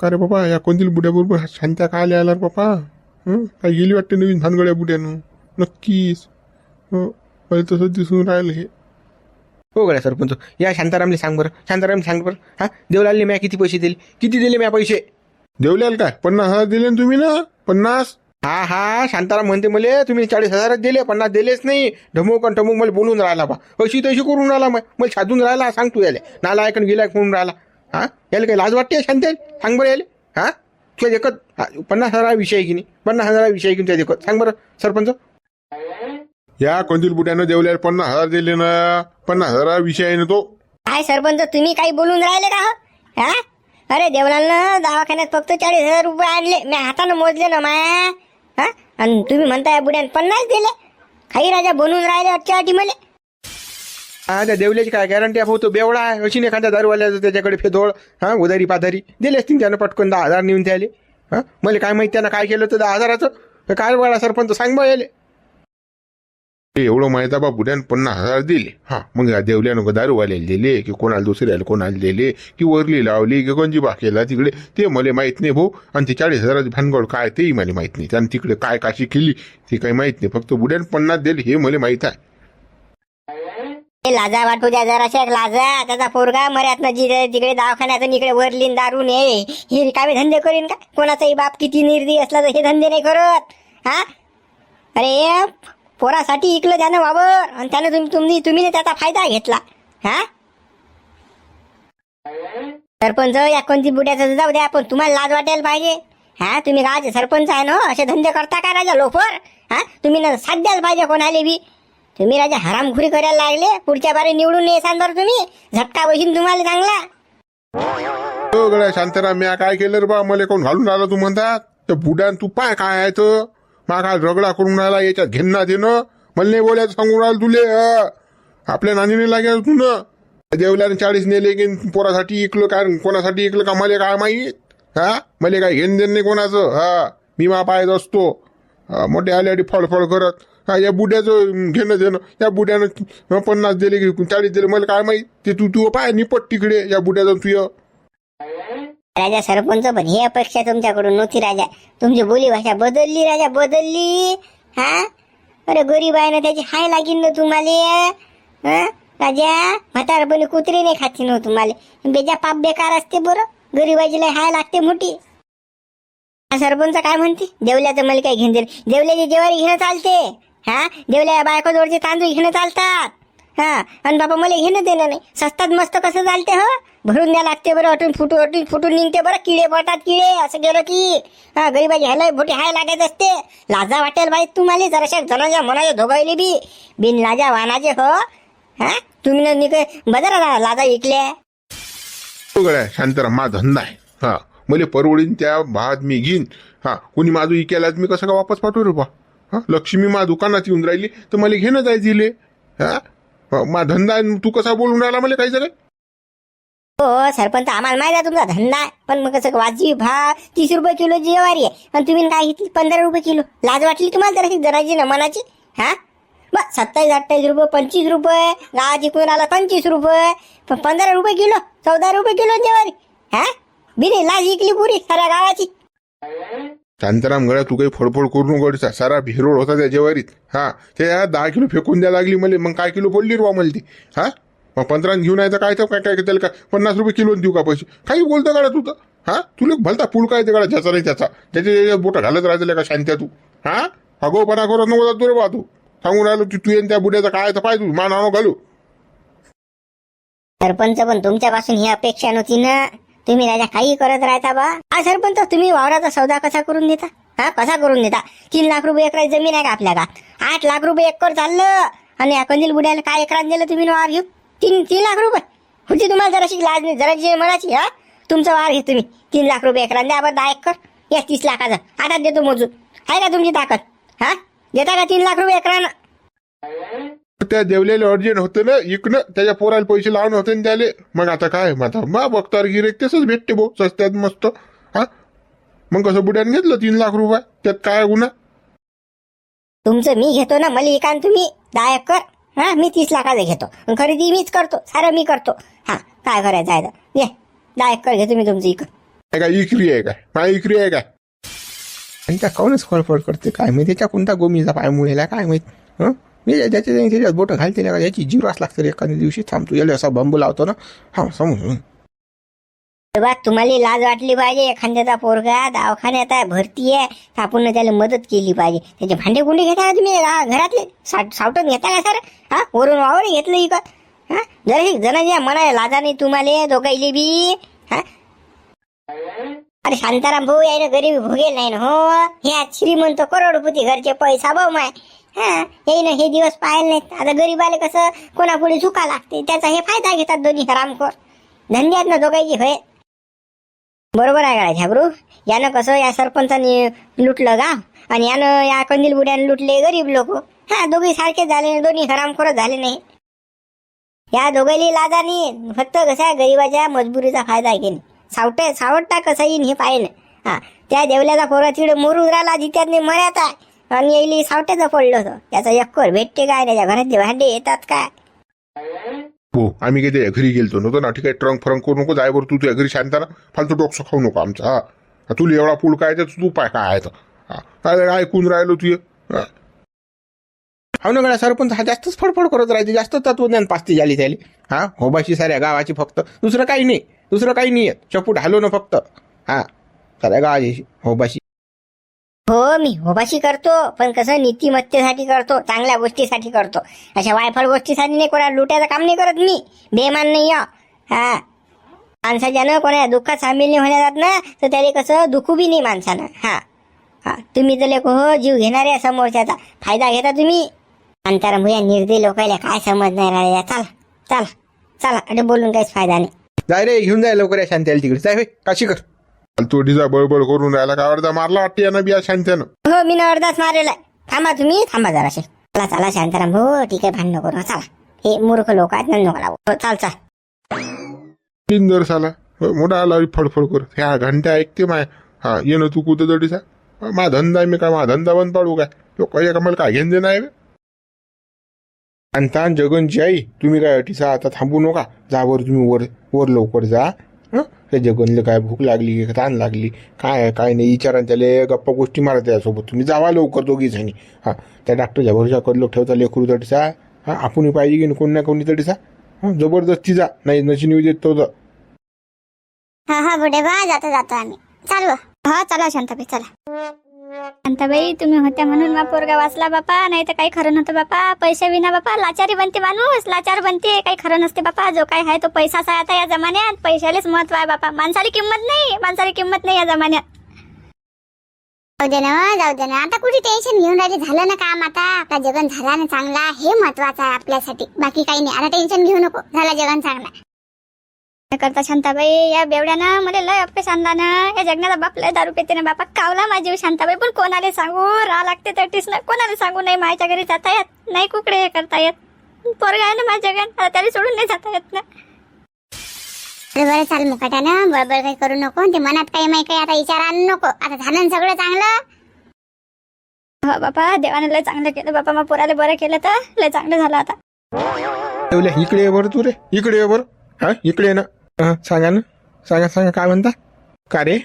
का रे बाबा? या कोणतील बुड्याबरोबर शांत्या काय आल्या बापा हं? काय गेली वाटते नवीन भानगड्या बुड्यानं? नक्कीच. हो? मला तसं दिसून राहिलं हे. हो गड्या सरपंच या शांतारामले सांग बरं. शांताराम सांग बरं. हा? देवलालने म्या किती पैसे दिले किती दिले म्या पैसे? देवल्याल काय? पन्नास हजार दिले ना तुम्ही ना? पन्नास? हा हा. शांताराम म्हणते मले तुम्ही चाळीस हजारच दिले पन्नास दिलेच नाही. ढमूक आणि ढमूक मला बोलून राहिला बा. अशी तशी करून राहिला मग मला छादून राहिला सांग तू याले. नाला ऐकून गेला म्हणून राहिला. हा? याला काही लाज वाटते शांते सांग बरं याले. हा? तुझ्या देखत पन्नास हजार विषय आहे की नाही? पन्नास हजार विषय की तुझ्या देखत? सांग बरं सरपंच. या कोणतील बुड्यानं देवल्याला पन्नास हजार दिले ना? पन्नास हजार विषय आहे ना तो? काय सरपंच तुम्ही काही बोलून राहिले का? हो? हा अरे देवलालनं दवाखान्यात फक्त चाळीस हजार रुपये आणले. मी हातानं मोजले ना माया. हा? आणि तुम्ही म्हणताय बुड्यान पन्नास दिले. काही राजा बनून राहिले अटच्या अटी मले हा त्या देवल्याची काय गॅरंटी आहे? भाऊ तो बेवडा आहे. अशी नाही एखाद्या दारूवाल्याचं त्याच्याकडे फेदोळ हा उधारी पाधारी. दिले असतील त्यानं पटकन दहा हजार नेऊन त्याले हा मला काय माहिती त्यानं काय केलं तर दहा हजाराचं? हे काय बळा सरपंच सांग बा याले. ते एवढं माहिती आहे बा बुड्यानं पन्नास हजार दिले. हा मग या देवल्यानं दारूवाल्याला दिले की कोणाला दुसऱ्याला कोणाला दिले की वरली लावली की कोणची बाकेला तिकडे ते मला माहीत नाही भाऊ. आणि ते चाळीस हजाराची भानगड काय तेही मला माहीत नाही. त्यानं तिकडे काय काशी केली ते काही माहीत नाही. फक्त बुड्यानं पन्नास दिले हे मला माहीत आहे. लाजा वाटू द्या जराशा लाजा. त्याचा पोरगा मर्यातनं जिथे तिकडे दवाखान्यातून इकडे वरलीन दारून. ये हे रिकामे धंदे करीन का कोणाचाही बाप किती निर्दी असला तर हे धंदे नाही करत. हा? अरे पोरासाठी इकलं त्यानं वावर. आणि त्यानं तुम्ही तुम्ही तुम्ही त्याचा फायदा घेतला. हा? सरपंच या कोणती बुड्याचं जाऊ द्या पण तुम्हाला लाज वाटायला पाहिजे. हा? तुम्ही राज सरपंच आहे ना असे धंदे करता काय राजा लोफर? हा? तुम्ही ना साथ द्यायला पाहिजे कोणाले बी. तुम्ही राजा हरामखुरी करायला लागले पुढच्या बारी निवडून नाही बरं तुम्ही. झटका बसून तुम्हाला चांगला. हो गड्या शांताराम म्या काय केलं रे बा? मला कोण घालून राहिला तू म्हणतात? तर बुडान तू पाय काय आहे तर? मा काय रगडा करून राहिला याच्यात घेणं देणं. मला नाही बोलायचं सांगून राहिलं तुले आपल्या नानीने लागेल तू ना देवल्याने चाळीस नेले की पोरासाठी इकलं काय कोणासाठी इकलं का मला काय माहीत? हा? मला काय घेणं देणं नाही कोणाचं हा? मी मा पायत असतो. हा, मोठे आले आले फळफळ करत. हा या बुड्याचं घेणं देणं या बुड्यानं पन्नास दिले की चाळीस दिले. मला काय माहीत? ते तू तू पाय निपट तिकडे या बुड्याचा तू राजा सरपंच पण ही अपेक्षा तुमच्याकडून नव्हती राजा. तुमची बोली भाषा बदलली राजा बदलली. हा? अरे गरीब आहे ना त्याची हाय लागीन ना तुम्हाला हा? राजा म्हातारपणी कुत्री नाही खाती ना हो तुम्हाला. बेजा पाप बेकार असते बरं. गरीबाची लय हाय लागते मोठी. हा सरपंच काय म्हणते? देवल्याचं मला काय घेऊन दिलं देवल्याची जेवारी घेणं चालते. हा? देवल्या बायको जोडचे तांदूळ घेणं चालतात. हा? आणि बाबा मला घेणं देणं नाही. सस्तात मस्त कसं चालते हो? भरून द्या लागते बरं अटून फुटू अटून फुटून निघते बरं किडे पडतात किडे असं गेलं की. हा गरीबाची ह्याला बोटी हाय लागत असते. लाजा वाटेल बाई तुम्हाला जराशा जनाच्या मनाच्या धोगायले बी. बिन लाजा वानाचे हो? हा? तुम्ही ना निघ बजारा लाजा इकल्या. हो गड्या माझा धंदा आहे. हा मला परवडीन त्या भात मी घेईन. हा कुणी माझं इकायला मी कसं का वापस पाठवू रे बा हा लक्ष्मी मा दुकानात येऊन राहिली तर मला घेणं जाय दिले. हा? मा धंदा तू कसा बोलून राहिला मला काही सगळं हो सरपंच आम्हाला माहिती आहे तुमचा धंदा आहे पण मग कसं वाजवी भाव तीस रुपये किलो जेवारी आहे. आणि तुम्ही काय घेतली पंधरा रुपये किलो. लाज वाटली तुम्हाला जराशी जराची ना मनाची? हा? बस सत्तावीस अठ्ठावीस रुपये पंचवीस रुपये गावाची कोण आला पंचवीस रुपये पण पंधरा रुपये किलो चौदा रुपये किलो जेवारी. हा? बिने लाज इकली पुरी साऱ्या गावाची. शांताराम गळ्या तू काही फडफड करू नको सारा भिरोड होता त्या जेवारीत. हा ते दहा किलो फेकून द्या लागली मला मग काय किलो पडली रे मला ती? हा? मग पंधरा घेऊन यायचं काय तर काय काय त्याला काय पन्नास रुपये किलो देऊ का पैसे? काही बोलतं काढा तू तर. हा? तुला भलता पुळ काय ते गाड्या ज्याचा नाही त्याचा? त्याच्या त्याच्या बोट घालत राहिले का शांत्या तू? हा? अगोपणा करत नको जातो रे बा तू. सांगून राहिलो की तू येईन त्या बुड्याचा काय तर पाहिजे तू मा घालू. सरपंच पण तुमच्यापासून ही अपेक्षा नव्हती ना. तुम्ही राजा काही करत राहता बा. हा सरपंच तुम्ही वावराचा सौदा कसा करून देता? हा कसा करून देता? तीन लाख रुपये एकराची जमीन आहे का आपल्या का आठ लाख रुपये एकर चाललं. आणि कंदील बुड्याला काय एकरात दिलं तुम्ही वावर घेऊ तीन तीन लाख रुपये. होती तुम्हाला जराशी लाज नाही जराशी मनाची हा? तुमचा वावर घे तुम्ही. तीन लाख रुपये एकरात द्या बरं दहा एकर. या तीस लाखाचा. आता देतो मोजून. आहे का तुमची ताकद? हा? देता का तीन लाख रुपये एकरानं? त्या देवलेले अर्जंट होते ना इकणं त्याच्या पोराला पैसे लावणं होते ना त्याले. मग आता काय? मग आता मा बघतार गिरेक तसंच भेटते भाऊ सस्त्यात मस्त. हा? मग कसं बुड्याने घेतलं तीन लाख रुपये? त्यात काय गुन्हा? तुमचं मी घेतो ना मला इकान तुम्ही. दहा एकर हा मी तीस लाखाचं घेतो. आणि खरेदी मीच करतो. सारं मी करतो. हा काय करायचं आहे तर. ये दहा एकर घेतो मी तुमचं इकं हे काय इकरी आहे काय? माझी इकरी आहे काय? आणि त्या काऊनच फळफळ करते? काय माहिती त्याच्या कोणता गोमीचा पाय मुळेला काय माहीत? हं? मी त्याच्या त्याच्यात बोटं घालते ना याची जिरास लागते एखाद्या दिवशी थांबतो. याला असा बांबू लावतो ना. हा समजून तुम्हाला लाज वाटली पाहिजे. एखाद्याचा पोरगा दवाखान्यात आहे भरती आहे तर आपण त्याला मदत केली पाहिजे. त्याचे भांडे गुंडे घेता तुम्ही? घरातले साठ सावटत घेता का सर? हा वरून वावर घेतलं इकत हा जरा जणांच्या मना लाजा नाही तुम्हाला दोघाईले बी. हा? अरे शांताराम भाऊ यायनं गरीबी भोगेल नाही ना हो? ह्या श्रीमंत करोडपती घरचे पैसा भाऊ माय. हा येईन हे दिवस पाहिले नाहीत. आता गरीबाले कसं कोणापुढे झुका लागते त्याचा हे फायदा घेतात दोन्ही हरामखोर. आहेत ना दोघांची होय? बरोबर आहे का झाबरू यानं कसं या सरपंचाने लुटलं गाव आणि यानं या कंदील बुड्यानं लुटले गरीब लोक. हा दोघी सारखे झाले नाही, दोन्ही हरामखोर झाले नाही. या दोघांनी लाजा नाही फक्त कसा गरीबाच्या मजबुरीचा फायदा आहे की सावट सावटता कसा येईन हे पाहिलं. हा त्या देवल्याचा पोरा तिकडे मोरू राहिला जित्यात नाही मर्यात आहे. आणि येईल सावट्याचं पडलं होतं. त्याचा एक्कर भेटते काय? त्याच्या घरातले भांडे येतात काय? हो आम्ही काही त्या घरी गेलतो. नव्हतो ना ठीक आहे ट्रंक फ्रंक करू नको जाय बरं तू तुझ्या घरी शांताना फालतू डोकं खाऊ नको आमचा हा. तुला एवढा पूल काय तर तू पाय काय आहे तर हा. काय ऐकून राहिलो तू हा. हो ना गड्या सरपंच हा जास्तच फडफड करत राहते जास्त तत्वज्ञान पासती झाली त्याली. हा होबाशी साऱ्या गावाची फक्त. दुसरं काही नाही. दुसरं काही नाही आहे चपूट हालो ना फक्त. हा. साऱ्या गावाची होबाशी. हो मी होबाशी करतो पण कसं नीतिमत्तेसाठी करतो चांगल्या गोष्टीसाठी करतो. अशा वायफळ गोष्टीसाठी नाही कोणा लुटायचं काम नाही करत मी. बेमान नाही आहे. हा. माणसाच्यानं कोणा दुःखात सामील नाही होण्या जात ना तर त्याला कसं दुखू बी नाही माणसानं. हा. हा. तुम्ही तर लेको हो जीव घेणारे आहे समोरच्याचा. फायदा घेता तुम्ही. अंतर भुया निर्दय लोकायला काय समज नाही राहिल्या चाल चाल चला. अरे बोलून काहीच फायदा नाही. जाय रे घेऊन जाय लवकर या शांती तिकडे. जाय काशी कर. फालतू डीजा बळबळ करून राहिला का? अर्धा मारला वाटते यानं बिया शांत्यानं. हो मी ना अर्धाच मारेला आहे. थांबा तुम्ही थांबा जराशे. चला चला शांताराम. हो ठीक आहे भांडण करू. चला. हे मूर्ख लोक आहेत ना नको लावू. हो, चाल चाल. पिंजर साला. हो, मोठा आला फडफड करत. ह्या घंटा ऐकते माय. हा ये ना तू कुठं जडीसा? मा धंदा आहे मी काय मा धंदा बंद पाडू काय? लोक का मला काय घेऊन देणार आहे बे? आणि जगनची आई तुम्ही काय अटीसा? आता थांबू नका. जा वर तुम्ही वर वर लवकर जा. हं? त्या जगनले काय भूक लागली का ताण लागली काय आहे काय नाही विचारा त्याला गप्पा गोष्टी मारा त्यासोबत तुम्ही जावा लवकर दोघी जणी. हा त्या डॉक्टरच्या भरोसा कर लोक ठेवता लेकरू तडीसा हा आपण पाहिजे की कोण ना कोणी तडीसा हा जबरदस्ती जा नाही नशी न्यूज येत तो हा हा बुढे बा जातो जातो आम्ही. चालू. हा चला शांताबाई चला. शांताबाई तुम्ही होत्या म्हणून मा पोरगा वाचला बापा नाही तर काही खरं नव्हतं बापा. पैसे विना बापा लाचारी बनते माणूस लाचार बनते. काही खरं नसते बापा जो काय आहे तो पैसाच आहे आता या जमान्यात. पैशालाच महत्त्व आहे बापा. माणसाला किंमत नाही माणसाला किंमत नाही या जमान्यात. जाऊ दे ना जाऊ दे ना. आता कुठे टेन्शन घेऊन राहिले? झालं ना काम आता. आपला जगन झाला ना चांगला हे महत्वाचं आहे आपल्यासाठी. बाकी काही नाही. आता टेन्शन घेऊ नको. झाला जगन चांगला. करता शांताबाई या बेवड्यानं मला लय अपयश आणला ना या जगण्याचा बाप लय दारू पेते ना बापा कावला माझी शांताबाई. पण कोणाला सांगू? रा लागते तटीस ना कोणाला सांगू? नाही माझ्या घरी जाता येत. नाही कुकडे हे करता येत. पोरगा आहे ना माझ्या जगन आता त्याला सोडून नाही जाता येत ना. बरं चाल मुकाट्यानं. बळबळ काही करू नको. ते मनात काही माही काही आता विचार आणू नको. आता झालं सगळं चांगलं. हो बापा देवाने लय चांगलं केलं. बापा मग पोराला बरं केलं तर लय चांगलं झालं आता. इकडे ये बरं तू रे. इकडे ये बरं. हा इकडे ना. हा सांगा ना. सांगा सांगा काय म्हणता? का रे?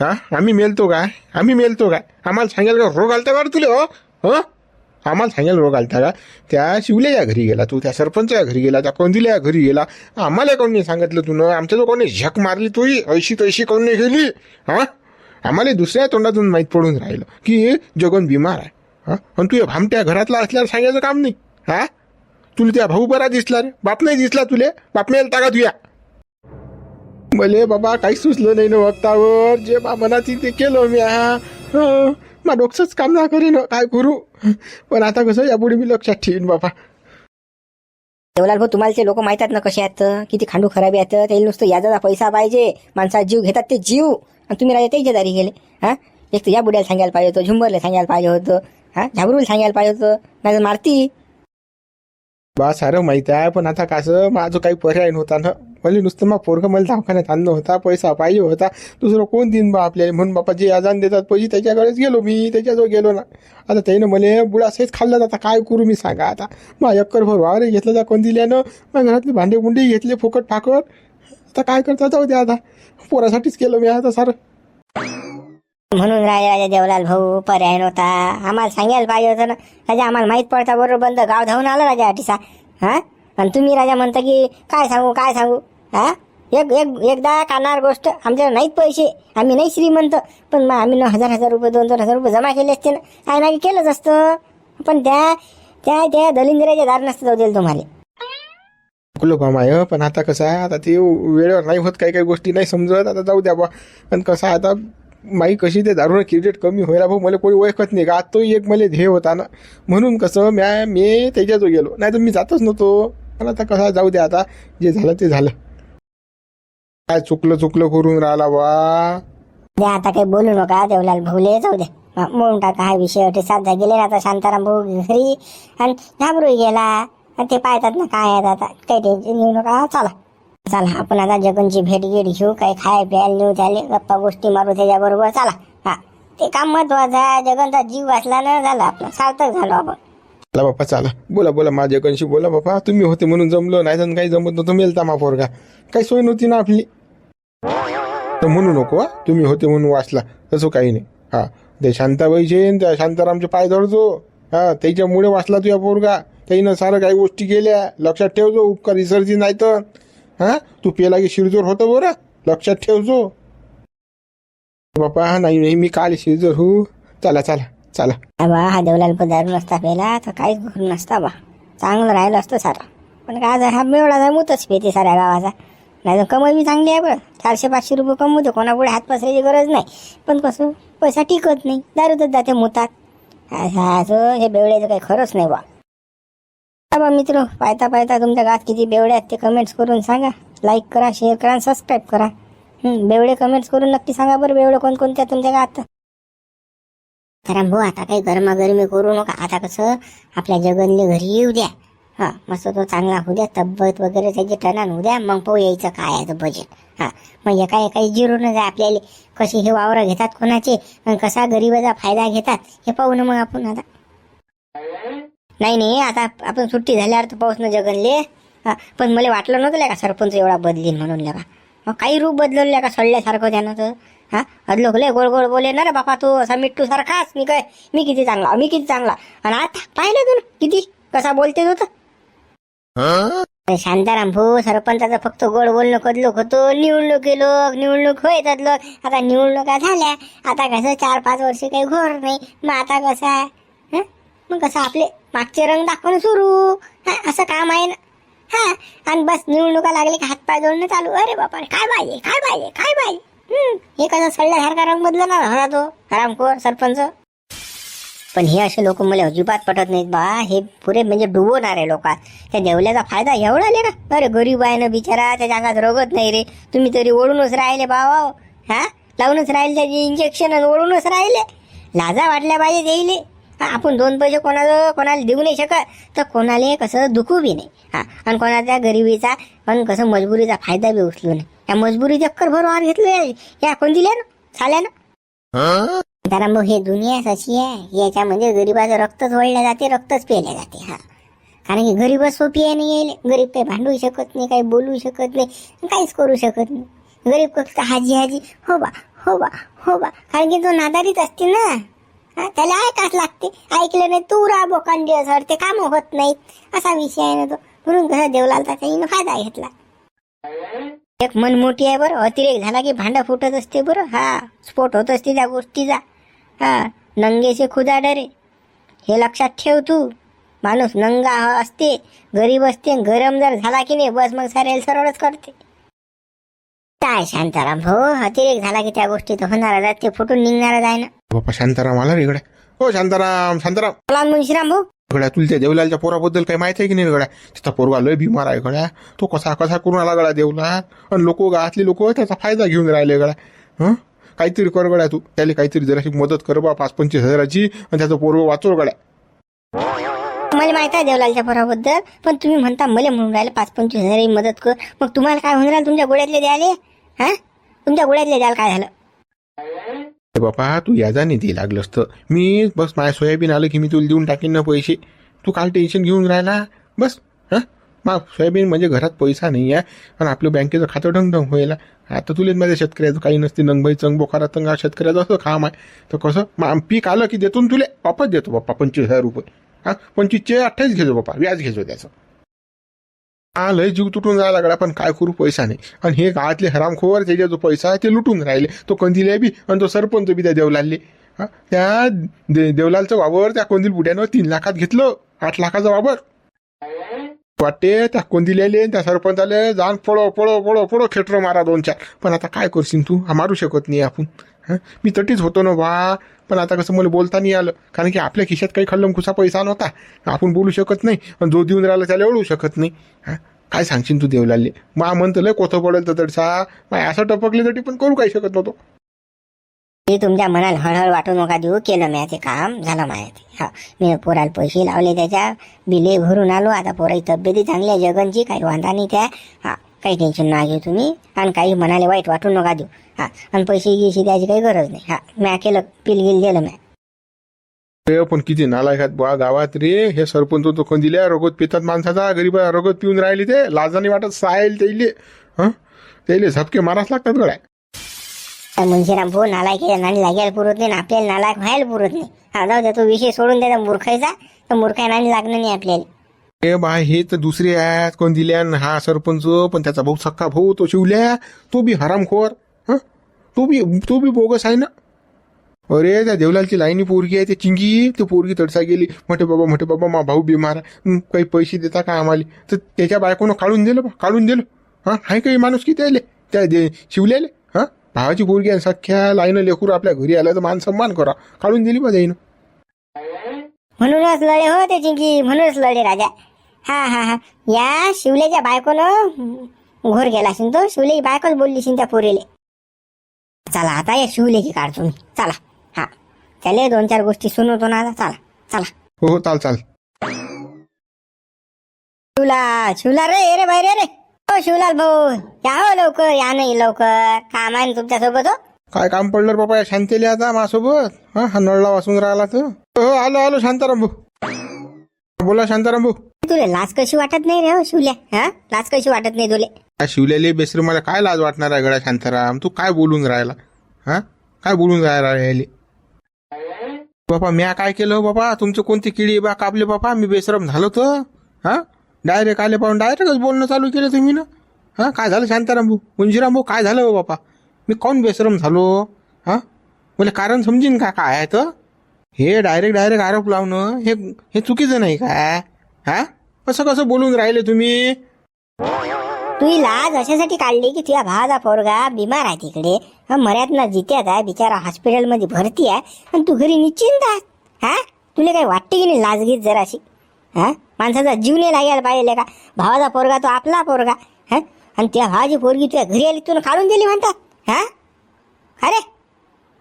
हा आम्ही मेलतो काय आम्ही मेलतो काय आम्हाला सांगेल का रोग आलता बरं तुले हो? हां? आम्हाला सांगेल रोग आलता का? त्या शिवल्याच्या घरी गेला तू त्या सरपंचच्या घरी गेला त्या कोंदिल्या घरी गेला. आम्हाला कोणी नाही सांगितलं तू आमच्या जो कोणी झक मारली तुही ऐशी तैशी कोणी नाही गेली हा? आम्हाला दुसऱ्या तोंडातून माहीत पडून राहिलं की जगन बिमार आहे हा? आणि तू या भामट्या घरातला असल्यावर सांगायचं काम नाही हा? तुला त्या भाऊ बरा दिसला रे. बाप नाही दिसला तुले. बाप नाही तागा तुया मले बाबा काही सुचलं नाही ना वक्तावर. जे बा मनात ते केलं मी हा. मा डोकसंच काम ना करीन काय करू? पण आता कसं यापुढे मी लक्षात ठेवीन बाबा. देवलाल भाऊ तुम्हाला ते लोक माहीत आहेत ना कसे आहेत? किती खांडू खराबी आहेत. त्याला नुसतं याचा पैसा पाहिजे. माणसा जीव घेतात ते जीव. आणि तुम्ही राजा त्याच्या दारी गेले. हा? एक तर या बुड्याला सांगायला पाहिजे होतं झुंबरला सांगायला पाहिजे होतं. हा? झाबरूला सांगायला पाहिजे होतं. नाही मारती. बा सारं माहिती आहे पण आता कसं माझं काही पर्याय नव्हता ना. मला नुसतं मग पोरगं मला दवाखान्यात आणलं होता पैसा पाहिजे होता. दुसरं कोण देईन बा आपल्याला? म्हणून बापा जे अजान देतात पैसे त्याच्याकडेच गेलो मी त्याच्याजवळ गेलो ना. आता त्यानं मला बुडा सहीच खाल्ला आता काय करू मी सांगा आता? मा एकर भर वावरे घेतलं जा कोण दिल्यानं मग घरातले भांडे गुंडे घेतले फुकट फाकट. आता काय करता जाऊ द्या आता. पोरासाठीच केलं मी आता सारं. म्हणून राजा राजा देवलाल भाऊ पर्याय नव्हता. आम्हाला सांगायला पाहिजे होतं ना. राजा आम्हाला माहीत पडता. बरोबर बंद. गाव धावून आलं राजा अटीसा हा? आणि तुम्ही राजा म्हणता की काय सांगू काय सांगू? हा? एक एक एकदा कानार गोष्ट. आमच्याकडे नाहीत पैसे. आम्ही नाही श्रीमंत. पण मग आम्ही हजार हजार रुपये दोन दोन हजार रुपये जमा केले असते ना. काय नाही केलंच असतं. पण त्या त्या त्या दलिंद्राच्या दार नसतं जाऊ दिलं तुम्हाला. चुकलो बा माय. पण आता कसं आहे? आता ते वेळेवर नाही होत. काही काही गोष्टी नाही समजत. आता जाऊ द्या बा. पण कसं आहे आता माई कशी ते दारू क्रिकेट कमी व्हायला भाऊ मला कोणी ओळखत नाही. का तो एक मला ध्येय होता ना. म्हणून कसं म्या मी त्याच्याजवळ गेलो. नाही तर मी जातच नव्हतो. मला आता कसं जाऊ दे आता. जे झालं ते झालं. काय चुकलं चुकलं करून राहिला बा. द्या आता काही बोलू नका देवलाल भाऊले जाऊ दे. म्हणून टाका हा विषय अटे साध्या गेले ना आता शांताराम भाऊ घरी. आणि घाबरू गेला. आणि ते पाहतात ना काय आहेत आता. काही टेन्शन घेऊ नका. चला. चला आपण आता जगनची भेट गेट घेऊ काही खाय प्यायला नेऊ त्याले गप्पा गोष्टी मारू त्याच्याबरोबर. चला हा. ते काम महत्वाचं आहे जगनचा जीव वाचला ना झाला आपला. सार्थक झालो आपण. चला बाप्पा चला. बोला बोला माझ्या कंशी बोला बाप्पा. तुम्ही होते म्हणून जमलो नाही तर काही जमत नव्हतं. मेलता मा पोरगा. काही सोय नव्हती ना आपली. तर म्हणू नको हा. तुम्ही होते म्हणून वाचला. तसं काही नाही. हा. ते शांताबाईचे आणि त्या शांतारामचे पाय धरतो. हा. त्याच्यामुळे वाचला तुझ्या पोरगा. त्याईनं सारं काही गोष्टी केल्या. लक्षात ठेवतो उपकार विसर्जी नाही तर हा? तू पेला की शिरजोर होतो बरं? लक्षात ठेवजो. बापा नाही नाही मी काल शिरजोर हो. चला चला चला. बा हा देवलाल पण दारू नसता पेला तर काहीच घरून नसता बा. चांगलं राहिलं असतं सारं. पण काय झालं हा जाय मूतच पेते साऱ्या गावाचा. नाही तर कमाई बी चांगली आहे बरं चारशे पाचशे रुपये कमवतो कोणापुढे हात पसरायची गरज नाही. पण कसं पैसा टिकत नाही. दारूतच जाते मुतात. असं हे बेवड्याचं काही खरंच नाही बा. बा मित्र. पाहता पाहता तुमच्या गावात किती बेवडे आहेत ते कमेंट्स करून सांगा. लाईक करा शेअर करा आणि सबस्क्राईब करा बेवडे कमेंट्स करून नक्की सांगा बरं बेवडे कोणकोणत्या तुमच्या गावात कारण भाऊ आता काही गरमागरमी करू नका. आता कसं आपल्या जगनले घरी येऊ द्या. हा मस्त तो चांगला होऊ द्या. तब्येत वगैरे त्याची टणान होऊ द्या. मग पाहू यायचं काय आहे बजेट हा मग एका एकाही जिरून जाय आपल्याला. कसे हे वावरं घेतात कोणाचे? आणि कसा गरिबाचा फायदा घेतात? हे पाहू ना मग आपण आता. नाही नाही आता आपण सुट्टी झाल्यावर तर पाऊस न जगनले. हा पण मला वाटलं नव्हतं का सरपंच एवढा बदलीन म्हणून का. मग काही रूप बदलवलं का सडल्यासारखं त्यानं तर. हा अदलोक लय गोड गोड बोले ना रे बापा तू असा मिट्टू सारखाच मी काय मी किती चांगला मी किती चांगला. आणि आता पाहिलं तू किती कसा बोलते तू तर. शांताराम भाऊ सरपंचाचं फक्त गोड बोलणं कदलोक होतो निवडणूक गेलो निवडणूक होय तदलो आता निवडणुका झाल्या आता कसं चार पाच वर्ष काही घोर नाही. मग आता कसं आहे? मग कसं आपले मागचे रंग दाखवणं सुरू. हा असं काम आहे ना. हा आणि बस निवडणुका लागली की हातपाय जोडणं चालू. अरे बापा काय पाहिजे काय पाहिजे काय पाहिजे हे कसं सडल्यासारखा रंग बदलणार? होता तो हरामखोर सरपंच. पण हे असे लोक मला अजिबात पटत नाहीत बा. हे पुरे म्हणजे डुबवणारे लोकात त्या देवल्याचा फायदा एवढा आले ना. अरे गरीब आहे ना बिचारा त्याच्या अंगात रोगत नाही रे. तुम्ही तरी ओढूनच राहिले बावा हा लावूनच राहिले त्याचे इंजेक्शन ओढूनच राहिले. लाजा वाटल्या पाहिजे देईले. हा, आपण दोन पैसे कोणाला कोणाला देऊ नाही शकत तर कोणाला कसं दुखू बी नाही. हा आणि कोणाच्या गरिबीचा पण कसं मजबुरीचा फायदा बी उचलू नाही. या मजबुरी चक्कर भरवार घेतलं या कोण दिल्या ना? साल्यानं कारण मग हे दुनियाच अशी आहे याच्यामध्ये गरिबाचं रक्तच वळलं जाते रक्तच प्यायला जाते हा. कारण की गरीबच सोपी आहे नाही यायले. गरीब काही भांडू शकत नाही काही बोलू शकत नाही काहीच करू शकत नाही. गरीब फक्त हाजी हाजी हो बा हो बा हो बा. कारण की तो नादारीच असते ना. त्याला ऐकाच लागते. ऐकलं नाही तू रा बोकांडी हो, असर ते काम होत नाहीत असा विषय आहे ना तो. म्हणून कसं देवलालचा त्याईनं फायदा घेतला एक मन मोठी आहे बरं अतिरेक झाला की भांडा फुटत असते बरं. हा स्फोट होत असते त्या गोष्टीचा. हा नंगेचे खुदा डरे हे लक्षात ठेव तू. माणूस नंगा असते गरीब असते गरम जर झाला की नाही बस मग सारेल सरळच करते. काय शांताराम. भाऊ अतिरेक झाला की त्या गोष्टी तर होणारच आहेत ते फुटून निघणारच आहे ना. बाप्पा शांताराम आला रे इकडे. हो शांताराम शांताराम. बोला ना मुंशीराम भाऊ. गड्या तुला त्या देवलालच्या पोराबद्दल काही माहिती आहे की नाही गड्या तिचा पोरगा लय बिमार आहे गड्या तो कसा कसा करून आला गड्या देवलाल आणि लोक गावातले लोक त्याचा फायदा घेऊन राहिले गड्या हं? काहीतरी कर गड्या तू. त्याला काहीतरी जराशी मदत कर बा पाच पंचवीस हजाराची. आणि त्याचं पोरग वाचव गड्या. मला माहीत आहे देवलालच्या पोराबद्दल? पण तुम्ही म्हणता मला म्हणून राहिले पाच पंचवीस हजार मदत कर. मग तुम्हाला काय होऊन राहिलं तुमच्या गोळ्यातले द्याले हा? तुमच्या गोळ्यातले द्याल काय झालं? बापा तू याजाने दे लागलं असतं. मी बस माझ्या सोयाबीन आलं की मी तुला देऊन टाकेन ना पैसे. तू काल टेन्शन घेऊन राहिला? बस हा? सोयाबीन म्हणजे घरात पैसा नाही आहे. आणि आपलं बँकेचं खातं ढंगढंग व्हायला. आता तुलेच माझ्या शेतकऱ्याचं काही नसते. नंगबाई चंग बोखारा तंगा शेतकऱ्याचं असं काम आहे. तर कसं? पीक आलं की देतो तुले? वापस देतो बाप्पा पंचवीस हजार रुपये. हा? पंचवीसचे अठ्ठावीस घेतो बाप्पा व्याज घेतो त्याचं. हा लय जीव तुटून जायला लागला पण काय करू पैसा नाही. आणि हे गावातले हरामखोर त्याच्या जो पैसा आहे ते लुटून राहिले. तो कंदिले बी आणि तो सरपंच बी त्या देवलालले. हा? त्या दे देवलालचं वावर त्या कोंदिल बुड्यानं तीन लाखात घेतलं आठ लाखाचा वावर. वाटते त्या कोंदिल्याले त्या सरपंचाले जाण पळो पळो पळो पळो खेटरो मारा दोन चार. पण आता काय करशील तू? हा मारू शकत नाही आपण. मी तटीच होतो ना बा. पण आता कसं मला बोलता नाही आलं. कारण की आपल्या खिशात काही खल्लम खुसा पैसा नव्हता. आपण बोलू शकत नाही आणि जो देऊन राहिला त्याला ओळू शकत नाही. हं? काय सांगशील तू देवलाले मा म्हणतलं कोथं पडेल तर तडसा. मा असं टपकले तरी पण करू काही शकत नव्हतो. मी तुमच्या मनाला हळहळ वाटू नका देऊ. केलं मी ते काम. झालं माया ते हा. मी पोराला पैसे लावले त्याच्या. बिले भरून आलो. आता पोराची तब्येती चांगली आहे. जगनची. काही वांधा नाही त्या. हा. काही टेन्शन नका घेऊ तुम्ही? आणि काही मनाला वाईट वाटू नका देऊ. हा आणि पैसे गिशी द्यायची काही गरज नाही. हा म्या केलं पिल गिल दिलं म्या. रे पण किती नालायकात बा गावात रे. हे सरपंच तो कोण दिल्या रोगत पितात माणसाचा गरीब रोगत पिऊन राहिले ते. लाजाने वाटत सायल त्याइले. हं? त्याइले झपके माराच लागतात गड्या. मुंशीराम भाऊ नालायकीच्या नाणी लागायला पुरत नाही ना आपल्याला नालायक व्हायला पुरत नाही. हा जाऊ द्या तो विषय सोडून द्या मूर्खायचा तर मूर्खाय नाणी लागणं नाही आपल्याला. ए बा हे तर दुसरे आहेत कोण दिल्या हा सरपंच पण त्याचा भाऊ सक्का भाऊ तो शिवल्या तो बी हरामखोर हां? तो बी तो बी बोगस आहे ना? अरे त्या देवलालची लाईनी पोरगी आहे ते चिंगी ते पोरगी तडसा गेली. म्हटे बाबा म्हटे बाबा मा भाऊ बिमार आहे. काही पैसे देता का आम्हाला? तर त्याच्या बायकोनं काढून दिलं बा काढून दिलं. हां हाय काही माणूस किती आले त्या दे शिवलेले हां? भावाची पोरगी आहे सख्या लाईनं लेकरू आपल्या घरी आलं तर मान सन्मान करा. काढून दिली बा जाईनं. म्हणूनच लढे हो ते चिंकी म्हणूनच लढे राजा. हा हा हा. या शिवलेच्या बायकोनं घोर गेला असेल तो. शिवलेची बायकोच बोलली असेल त्या पोरीले. चला आता या शिवलेची काढतो मी चला. हा. त्याले दोन चार गोष्टी सुनवतो ना आता. चला चला. हो हो चाल चाल. शिवला शिवला रे ये रे बाहेर ये रे. हो शिवलाल भाऊ या हो लवकर या नाही लवकर. काम आहे ना तुमच्यासोबत हो. काय काम पडलं रे बाबा या शांतीले आता माझ्यासोबत? हा नळला वाचून राहिला तर हो आलो आलो शांताराम भाऊ बोला शांताराम भाऊ तुला लाज कशी वाटत नाही रे हो शिवल्या? हा? लाज कशी वाटत नाही तुले? काय शिवलेले बेसरी मला काय लाज वाटणार आहे गड्या शांताराम? तू काय बोलून राहिला? हा? काय बोलून राहिला याले? बापा म्या काय केलं हो बाबा तुमचे कोणती किडी बा कापले बापा? मी बेसरम झालो तर? हा? डायरेक्ट आले पाहून डायरेक्टच बोलणं चालू केलं तुम्ही ना? हा? काय झालं शांताराम भाऊ मुंजीराम भाऊ काय झालं हो बापा? मी कोण बेसरम झालो? हा? मला कारण समजीन का काय आहे तर? हे डायरेक्ट डायरेक्ट आरोप लावणं हे हे चुकीचं नाही काय हा? कसं कसं बोलून राहिले तुम्ही? तू ही लाज अशासाठी काढली की तुझ्या भावाचा पोरगा बिमार आहे तिकडे. हा मर्याद ना जित्यात आहे बिचारा हॉस्पिटलमध्ये भरती आहे आणि तू घरी निश्चिंत आहे. हा? तुला काही वाटते की नाही लाज घेत जराशी? हा? माणसाचा जीव नाही लागायला पाहिजे का? भावाचा पोरगा तो आपला पोरगा. हा? आणि त्या भावाची पोरगी तुझ्या घरी आली तुला काढून दिली म्हणतात. हा? अरे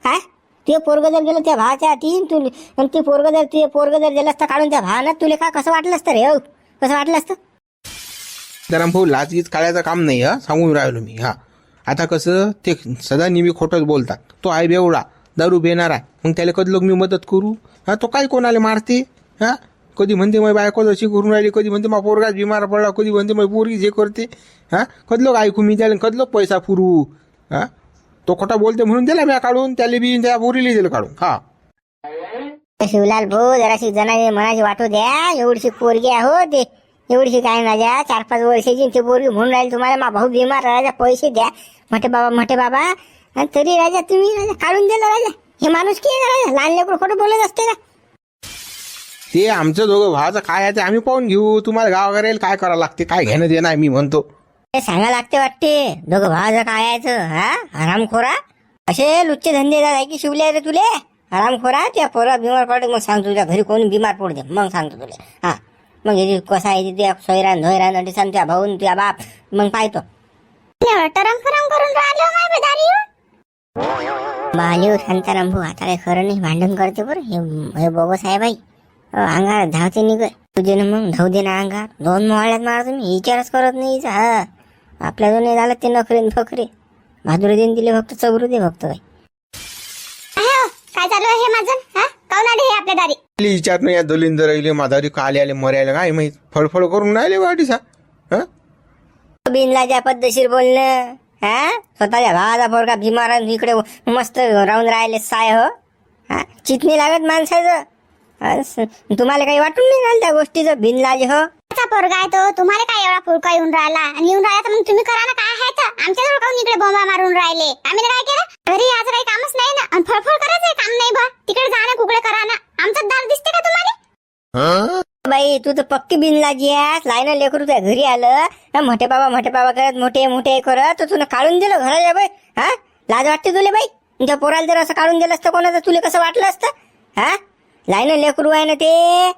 काय तुझे पोरग जर गेलं त्या भावाच्या हाती तू आणि ते पोरग जर तुझे पोरग जर गेलं असतं काढून त्या भावानं तुला का कसं वाटलं असतं रे हो कसं वाटलं असतं जरा भाऊ लाचगीच काढायचं काम नाही हा? सांगून राहिलो मी हा. आता कसं ते सदा नेहमी खोटंच बोलतात. तो आहे बेवडा दारू बेणार आहे. मग त्याला कधी लोक मी मदत करू? हा तो काय कोणाला मारते? हा? कधी म्हणते मग बायको अशी करून राहिली कधी म्हणते मग पोरगाच बिमार पडला कधी म्हणते मग पोरगी जे करते. हा? कधी लोक ऐकू मी त्याला कधी लोक पैसा पुरू हा? तो खोटा बोलते म्हणून दिला मी काढून त्याला बी त्या पोरीला दिलं काढून. हा. शिवलाल भाऊ जराशी जणांनी मनाची वाटू द्या एवढीशी पोरगी आहे हो ते. एवढीशी काय राजा चार पाच वर्षाची ती पोरगी म्हणून राहील तुम्हाला मा भाऊ बिमार राजा पैसे द्या. म्हटे बाबा म्हटे बाबा आणि तरी राजा तुम्ही राजा काढून दिलं राजा. हे माणूस की राजा? लहान लेकरं खोटं बोलत असते का? ते आमचं दोघं भावाचं काय आहे ते आम्ही पाहून घेऊ. तुम्हाला गावाकडे काय करावं लागते काय घेणं देणं आहे मी म्हणतो. हे सांगा लागते वाटते. दोघं भावाचं काय यायचं हा? हरामखोरा असे लुच्चे धंदे आहे की शिवले रे तुले? हरामखोरा त्या पोरा बिमार पडते मग सांगतो तुझ्या घरी कोणी बिमार पडू दे मग सांगतो तुला. हा. मग कसा आहे त्या सोयरान धोयरान आणि सांग तुझ्या भाऊन तुझ्या बाप. मग पाहतो. बालीवर शांताराम भाऊ. आता काही खरं नाही भांडण करते बरं. हे हे बोगस आहे बाई. अंगार धावते निघ. तुझे ना मग धाव दे ना अंगार दोन मोहळ्यात मारा तुम्ही. विचारच करत नाही. हा. आपल्या दोन झालं ते नखरे न फकरे भादुरी देऊन दिले फक्त चौरू दे फक्त बाई. काय चालू आहे हे माझं? हा? काऊन आले हे आपल्या दारी? विचार नाही या दलिंदर राहिले माधारी का आले आले मरायला काय माहीत? फळफळ करून राहिले वाटीसा हं? बिनलाजा पद्धतशीर बोलणं हा? स्वतःच्या भावाचा पोरगा भीमार आणि इकडे मस्त राहून राहिले साय हो. हा? चितणी लागत माणसाचं. अस- तुम्हाला काही वाटून नाही राहिलं त्या गोष्टीचं? बिनलाज हो. पोरगा आहे तो तुम्हाला काय एवढा फुलका येऊन राहिला? आणि येऊन राहिला तर मग तुम्ही करा ना काय आहे तर? आमच्या काऊन इकडे बोंबा मारून राहिले? आम्ही काय केलं? घरी आज काही कामच नाही ना. आणि फळफळ करायचं काम नाही बा. तिकडे जा ना कुकडे करा ना. आमचं दार दिसते का तुम्हाला? बाई तू तर पक्की बिनलाजी आहेस. लाईन लेकरू तुझ्या घरी आलं. मोठे बाबा मोठे बाबा करत मोठे मोठे करत तर तुला काढून दिलं घराच्या बाई. हा? लाज वाटते तुले बाई? तुमच्या पोराला जर असं काढून दिलं असतं कोणाचं तुला कसं वाटलं असतं? हा? लाईन लेकरू आहे ना ते.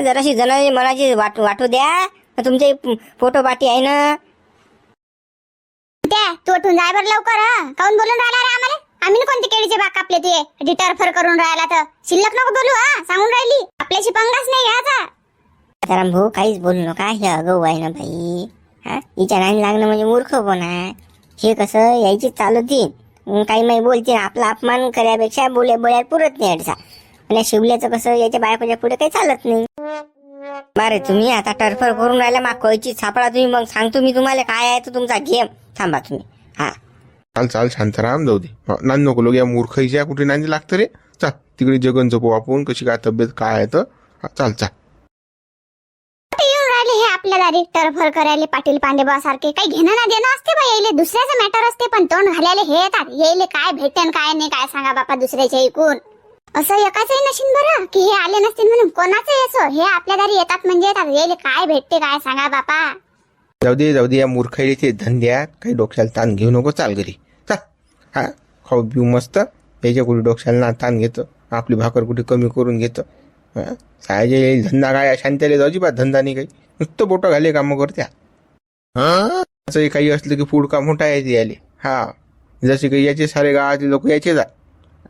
जराशी जणांची मनाची वाट वाटू द्या. तुमचे फोटो पाठी आहे ना. त्या तू उठून जाय बरं लवकर. काऊन बोलून राहिला रे आम्हाला? आम्ही कोणते केळीचे बाग कापले तुये डिटरफर करून राहिला तर. शिल्लक नको बोलू हा. सांगून राहिली. आपल्याशी पंगाच नाही घ्यायचा तर भाऊ काहीच बोलू नका. हे अगं आहे ना बाई. हा हिच्या नाही लागणं म्हणजे मूर्खपणा आहे. हे कसं यायची चालवतील अं, काही माही बोलतील आपला अपमान करण्यापेक्षा बोले बोल्यात पुरत नाही अडसा. आणि या शिवल्याचं कसं याच्या बायकोच्या पुढे काही चालत नाही. बरे तुम्ही आता टर्फर करून राहिला मा कळची सापडा तुम्ही मग सांगतो मी तुम्हाला काय आहे तो तुमचा गेम. थांबा तुम्ही. हा. चाल चाल शांताराम जाऊ दे. हो, नांद नको लोक या मूर्खाईच्या कुठे नांदी लागतं रे? चाल तिकडे जगन जपू आपण कशी काय तब्येत काय आहे तर? हा, चाल चाल. कुठे येऊन राहिले हे आपल्या दारी टरफर करायले पाटील पांडेबा सारखे. काही घेणं ना देणं असते बा यायले दुसऱ्याचं मॅटर असते पण तोंड घालायला हे येतात. यायले काय भेटेन काय नाही काय सांगा बापा दुसऱ्याच्या ऐकून. असं एकाचंही नशीन बरं? की हे आले नसतील म्हणून कोणाचं असो? हे आपल्या दारी येतात म्हणजे येतात. काय भेटते काय सांगा बापा? जाऊ दे जाऊ दे या मूर्खाईले ते धंद्यात काही डोक्याला ताण घेऊ नको चाल घरी. चाल. हा खाऊ पिऊ मस्त. याच्या कुठे डोक्याला ना ताण घेतं? आपली भाकर कुठे कमी करून घेतं? हा? सायजे धंदा काय? शांत्याला जाऊची बा धंदा नाही काही. नुसतं बोटं घाले कामं करत्या. हा? असं काही असलं की फूड का मोठा यायचे याले हा. जसे काही याचे सारे गावातले लोक याचे जा.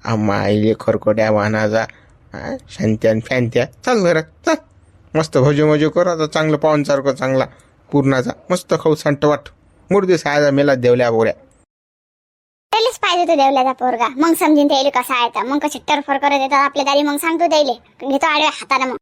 आम्हा आईले खरकट्या वाहनाचा हा शांत्या फॅनत्या चाल घरात चाल. मस्त भजे मजे कर आता चांगलं पाहुणसारखं चांगला पूर्णाचा. मस्त खाऊ सांट वाट. मूर्ती सायचा मेला देवल्या बोऱ्या त्यालाच पाहिजे तो देवल्याचा पोरगा. मग समजून त्याला कसा आहे मग कसे टरफर करत येतात आपल्या दारी मग सांगतो त्याले. घेतो आडव्या हाताला मग.